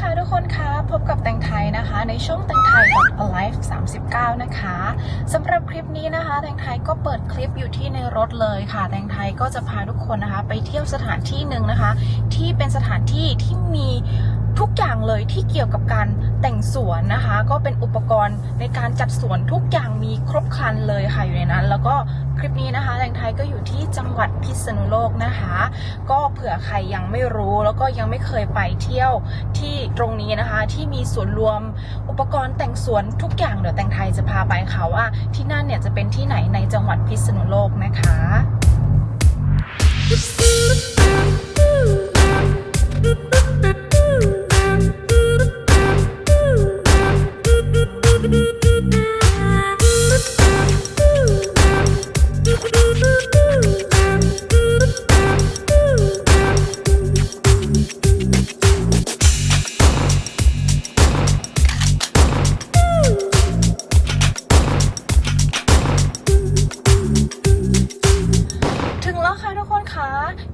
ค่ะทุกคนคะพบกับแตงไทยนะคะ ในช่องแตงไทยกับ alive 39 นะคะสำหรับคลิปนี้นะคะ แตงไทยก็เปิดคลิปอยู่ที่ในรถเลยค่ะ แตงไทยก็จะพาทุกคนนะคะ ไปเที่ยวสถานที่หนึ่งนะคะ ที่เป็นสถานที่ที่มี ทุกอย่างเลยที่เกี่ยวกับการแต่งสวนนะคะ ก็เป็นอุปกรณ์ในการจัดสวนทุกอย่างมีครบครันเลยค่ะอยู่ในนั้น แล้วก็คลิปนี้นะคะแตงไทยก็อยู่ที่จังหวัดพิษณุโลกนะคะ ก็เผื่อใครยังไม่รู้แล้วก็ยังไม่เคยไปเที่ยวที่ตรงนี้นะคะ ที่มีสวนรวมอุปกรณ์แต่งสวนทุกอย่างเดี๋ยวแตงไทยจะพาไปค่ะว่า ที่นั่นเนี่ยจะเป็นที่ไหนในจังหวัดพิษณุโลกนะคะถึง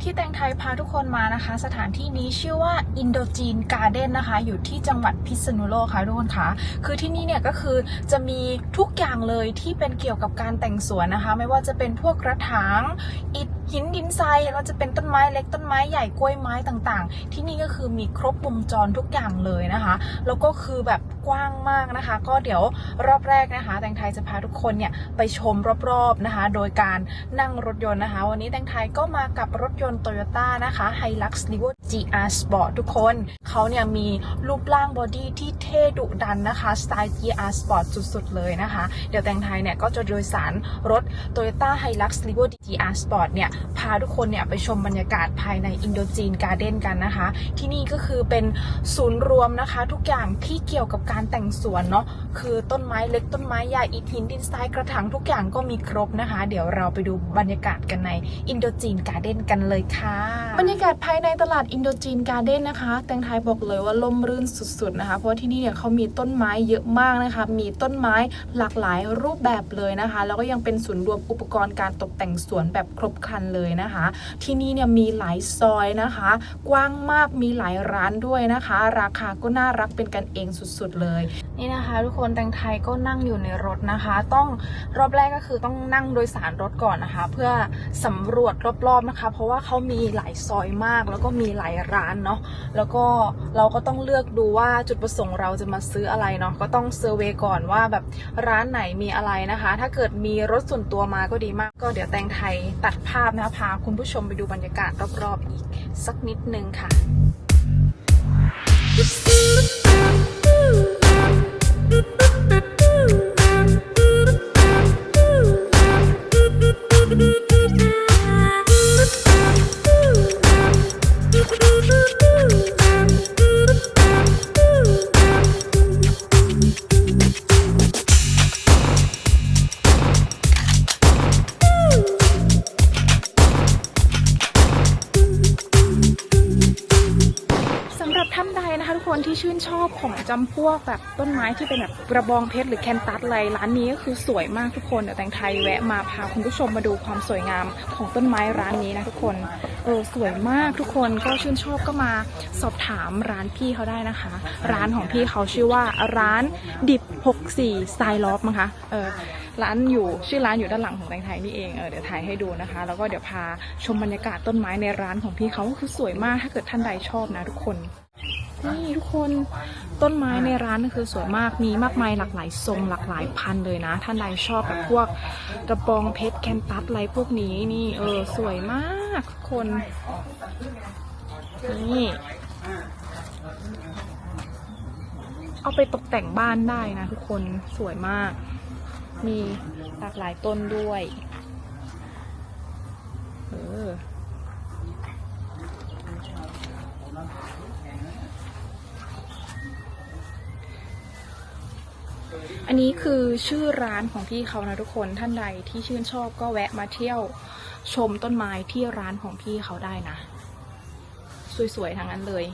ที่แตงไทยพาทุกคนมานะคะ สถานที่นี้ชื่อว่าอินโดจีนการ์เด้นนะคะ อยู่ที่จังหวัดพิษณุโลกค่ะทุกคนคะคือที่นี่เนี่ยก็คือจะมีทุกอย่างเลยที่เป็นเกี่ยวกับการแต่งสวนนะคะ ไม่ว่าจะเป็นพวกกระถางอิฐหินดินทรายแล้วจะเป็นต้นไม้เล็กต้นไม้ใหญ่กล้วยไม้ต่างๆ ที่นี่ก็คือมีครบวงจรทุกอย่างเลยนะคะ แล้วก็คือแบบ กว้างมากนะคะ ก็เดี๋ยวรอบแรกนะคะ แตงไทยจะพาทุกคนเนี่ยไปชมรอบๆนะคะ โดยการนั่งรถยนต์นะคะ วันนี้แตงไทยก็มากับรถยนต์ Toyota นะคะ Hilux Livo GR Sport ทุกคน เขาเนี่ยมีรูปร่างบอดี้ที่เท่ดุดันนะคะ สไตล์ GR Sport สุดๆ เลยนะคะ เดี๋ยวแตงไทยเนี่ยก็จะโดยสารรถ Toyota Hilux Livo GR Sport เนี่ย พาทุกคนเนี่ยไปชมบรรยากาศภายในอินโดจีนการ์เด้นกันนะคะ ที่นี่ก็คือเป็นศูนย์รวมนะคะ ทุกอย่างที่เกี่ยวกับการการแต่งสวนเนาะ คือต้นไม้เล็กต้นไม้ใหญ่อิฐหินดินทรายกระถางทุกอย่างก็มีครบนะคะ เดี๋ยวเราไปดูบรรยากาศกันในอินโดจีนการ์เด้นกันเลยค่ะ บรรยากาศภายในตลาดอินโดจีนการ์เด้นนะคะ แตงไทยบอกเลยว่าล่มรื่นสุดๆนะคะ เพราะที่นี่เนี่ยเขามีต้นไม้เยอะมากนะคะ มีต้นไม้หลากหลายรูปแบบเลยนะคะ แล้วก็ยังเป็นศูนย์รวมอุปกรณ์การตกแต่งสวนแบบครบครันเลยนะคะ ที่นี่เนี่ยมีหลายซอยนะคะ กว้างมากมีหลายร้านด้วยนะคะ ราคาก็น่ารักเป็นกันเองสุดๆเลย นี่นะคะ ทุกคนแตงไทยก็นั่งอยู่ในรถนะคะ ต้องรอบแรกก็คือต้องนั่งโดยสารรถก่อนนะคะ เพื่อสำรวจรอบๆนะคะ เพราะว่าเขามีหลายซอยมาก แล้วก็มีหลายร้านเนาะแล้วก็เราก็ต้องเลือกดูว่าจุดประสงค์เราจะมาซื้ออะไรเนาะก็ต้องเซอร์เวยก่อนว่าแบบร้านไหนมีอะไรนะคะ ถ้าเกิดมีรถส่วนตัวมาก็ดีมาก ก็เดี๋ยวแตงไทยตัดภาพนะคะพาคุณผู้ชมไปดูบรรยากาศรอบๆอีกสักนิดนึงค่ะส Mm-hmm. ชื่นชอบของจำพวกแบบต้นไม้ที่เป็นแบบกระบองเพชรหรือแคนตัสอะไรร้านนี้ก็คือสวยมากทุกคนเดี๋ยวแตงไทยแวะมาพาคุณผู้ชมมาดูความสวยงามของต้นไม้ร้านนี้นะทุกคนเออสวยมากทุกคนก็ชื่นชอบก็มาสอบถามร้านพี่เขาได้นะคะ ร้านของพี่เขาชื่อว่าร้านดิบ 64สไตล์ลอฟมั้งคะเออร้านอยู่ชื่อร้านอยู่ด้านหลังของแตงไทยนี่เองเออเดี๋ยวถ่ายให้ดูนะคะ แล้วก็เดี๋ยวพาชมบรรยากาศต้นไม้ในร้านของพี่เขาคือสวยมากถ้าเกิดท่านใดชอบนะทุกคน นี่ทุกคนต้นไม้ในร้านก็คือสวยมากมีมากมายหลากหลายทรงหลากหลายพันเลยนะ ท่านใดชอบแบบพวกกระบองเพชรแคนตัสอะไรพวกนี้นี่เออสวยมากทุกคนนี่เอาไปตกแต่งบ้านได้นะทุกคนสวยมาก มีหลากหลายต้นด้วย อันนี้คือชื่อร้านของพี่เขานะทุกคนท่านใดที่ชื่นชอบก็แวะมาเที่ยวชมต้นไม้ที่ร้านของพี่เขาได้นะ สวยๆทั้งนั้นเลย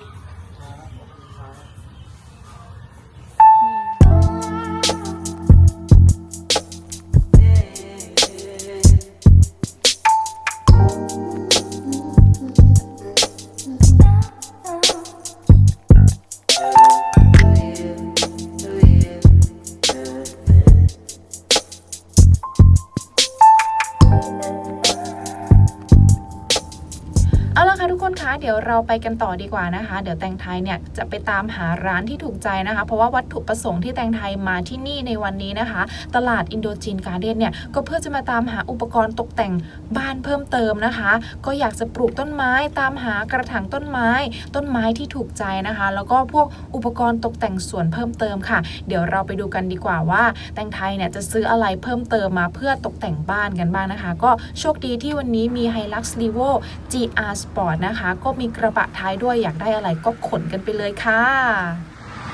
เดี๋ยวเราไปกันต่อดีกว่านะคะ เดี๋ยวแตงไทยเนี่ยจะไปตามหาร้านที่ถูกใจนะคะ เพราะว่าวัตถุประสงค์ที่แตงไทยมาที่นี่ในวันนี้นะคะ ตลาดอินโดจีนการ์เดนเนี่ยก็เพื่อจะมาตามหาอุปกรณ์ตกแต่งบ้านเพิ่มเติมนะคะ ก็อยากจะปลูกต้นไม้ตามหากระถางต้นไม้ ต้นไม้ที่ถูกใจนะคะ แล้วก็พวกอุปกรณ์ตกแต่งสวนเพิ่มเติมค่ะ เดี๋ยวเราไปดูกันดีกว่าว่า แตงไทยเนี่ยจะซื้ออะไรเพิ่มเติมมาเพื่อตกแต่งบ้านกันบ้างนะคะ ก็โชคดีที่วันนี้มี Hilux Levo GR Sport นะคะก็มีกระบะท้ายด้วยอยากได้อะไรก็ขนกันไปเลยค่ะ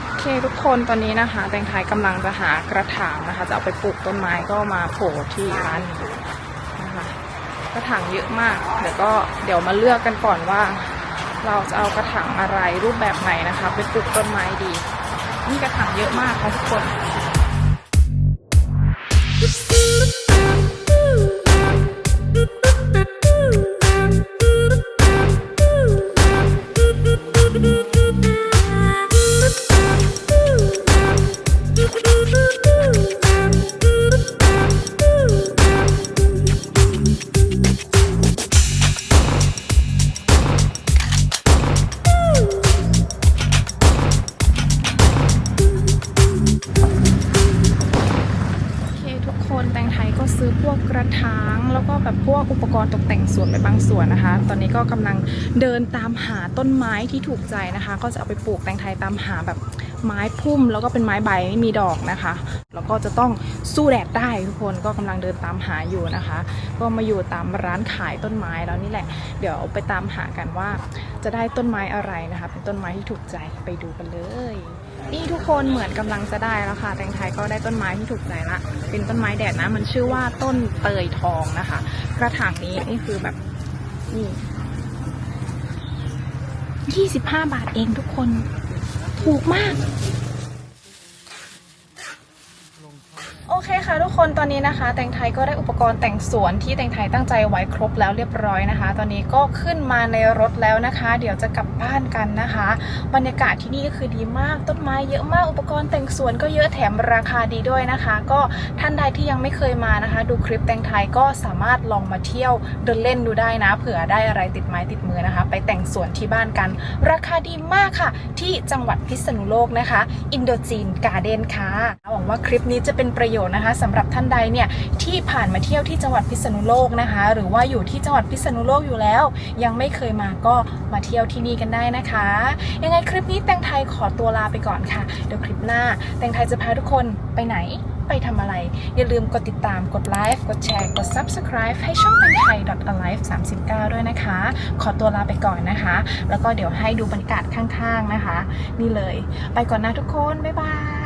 โอเคทุกคนตอนนี้นะคะ แตงไทยกำลังจะหากระถางนะคะ จะเอาไปปลูกต้นไม้ก็มาโผล่ที่ร้านนี้นะคะกระถางเยอะมากเดี๋ยวก็เดี๋ยวมาเลือกกันก่อนว่า เราจะเอากระถางอะไรรูปแบบไหนนะคะ ไปปลูกต้นไม้ดี นี่กระถางเยอะมากค่ะทุกคน กระถางแล้วก็แบบพวกอุปกรณ์ตกแต่งสวนไปบางส่วนนะคะ ตอนนี้ก็กำลังเดินตามหาต้นไม้ที่ถูกใจนะคะ ก็จะเอาไปปลูกแตงไทยตามหาแบบไม้พุ่มแล้วก็เป็นไม้ใบไม่มีดอกนะคะ แล้วก็จะต้องสู้แดดได้ทุกคนก็กำลังเดินตามหาอยู่นะคะ ก็มาอยู่ตามร้านขายต้นไม้แล้วนี่แหละ เดี๋ยวไปตามหากันว่า จะได้ต้นไม้อะไรนะคะ เป็นต้นไม้ที่ถูกใจไปดูกันเลย นี่ทุกคนเหมือนกำลังจะได้แล้วค่ะ แตงไทยก็ได้ต้นไม้ที่ถูกใจละ เป็นต้นไม้แดดนะ มันชื่อว่าต้นเตยทองนะคะ กระถางนี้นี่คือแบบนี่ยี่สิบห้าบาทเองทุกคน ถูกมาก โอ เคค่ะทุกคนตอนนี้นะคะ แตงไทยก็ได้อุปกรณ์แต่งสวนที่แตงไทยตั้งใจไว้ครบแล้วเรียบร้อยนะคะ ตอนนี้ก็ขึ้นมาในรถแล้วนะคะ เดี๋ยวจะกลับบ้านกันนะคะ บรรยากาศที่นี่ก็คือดีมากต้นไม้เยอะมากอุปกรณ์แต่งสวนก็เยอะแถมราคาดีด้วยนะคะ ก็ท่านใดที่ยังไม่เคยมานะคะ ดูคลิปแตงไทยก็สามารถลองมาเที่ยวเดินเล่นดูได้นะ เผื่อได้อะไรติดไม้ติดมือนะคะ ไปแต่งสวนที่บ้านกัน ราคาดีมากค่ะ ที่จังหวัดพิษณุโลกนะคะ อินโดจีนการ์เด้นค่ะหวังว่าคลิปนี้จะเป็นประโยชน์นะคะสำหรับท่านใดเนี่ยที่ผ่านมาเที่ยวที่จังหวัดพิษณุโลกนะคะ หรือว่าอยู่ที่จังหวัดพิษณุโลกอยู่แล้ว ยังไม่เคยมาก็มาเที่ยวที่นี่กันได้นะคะ ยังไงคลิปนี้แตงไทยขอตัวลาไปก่อนค่ะเดี๋ยวคลิปหน้า แตงไทยจะพาทุกคนไปไหนไปทำอะไร อย่าลืมกดติดตามกดไลค์กดแชร์กด subscribe ให้ช่องแตงไทย alive 39 ด้วยนะคะ ขอตัวลาไปก่อนนะคะ แล้วก็เดี๋ยวให้ดูบรรยากาศข้างๆนะคะ นี่เลย ไปก่อนนะทุกคน บ๊ายบาย